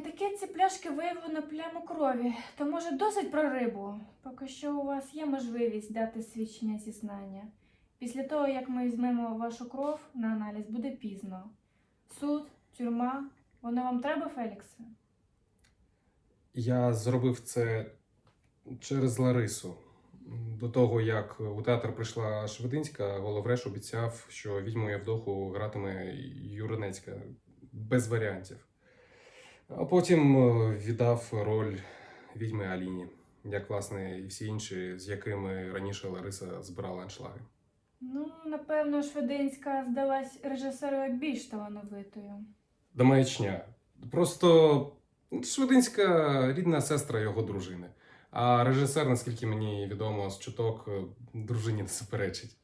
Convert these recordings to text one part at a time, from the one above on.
етикетці пляшки виявлено пляму крові, то може досить про рибу. Поки що у вас є можливість дати свідчення зізнання. Після того, як ми візьмемо вашу кров на аналіз, буде пізно. Суд, тюрма, воно вам треба, Феліксе? Я зробив це через Ларису. До того, як у театр прийшла Швединська, Головреш обіцяв, що відьму Євдоху гратиме Юринецька без варіантів. А потім е, віддав роль відьми Аліні, як власне і всі інші, з якими раніше Лариса збирала аншлаги. Ну, напевно, Швединська здалась режисерою більш талановитою. Да маячня. Просто Швединська рідна сестра його дружини. А режисер, наскільки мені відомо з чуток, е, дружині не суперечить.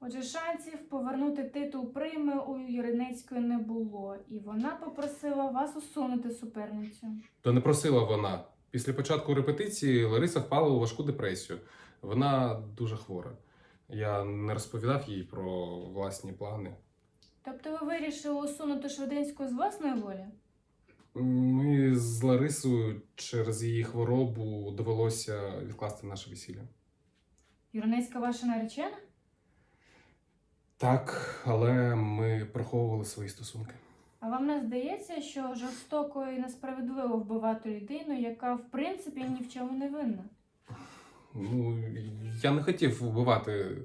Отже, шансів повернути титул прийми у Юринецької не було, і вона попросила вас усунути суперницю. То не просила вона. Після початку репетиції Лариса впала у важку депресію. Вона дуже хвора. Я не розповідав їй про власні плани. Тобто ви вирішили усунути Швединську з власної волі? Ми з Ларисою через її хворобу довелося відкласти наше весілля. Юринецька ваша наречена? Так, але ми приховували свої стосунки. А вам не здається, що жорстоко і несправедливо вбивати людину, яка в принципі ні в чому не винна? Ну, я не хотів вбивати.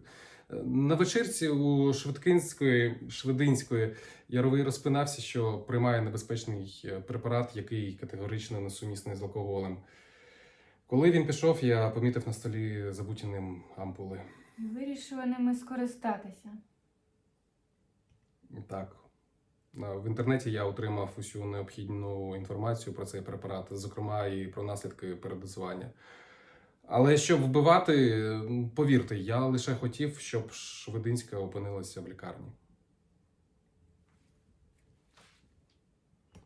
На вечірці у Швидкинської, Швединської Яровий розпинався, що приймає небезпечний препарат, який категорично несумісний з алкоголем. Коли він пішов, я помітив на столі забуті ним ампули. Вирішили ними скористатися. Так. В інтернеті я отримав усю необхідну інформацію про цей препарат, зокрема і про наслідки передозування. Але щоб вбивати, повірте, я лише хотів, щоб Швединська опинилася в лікарні.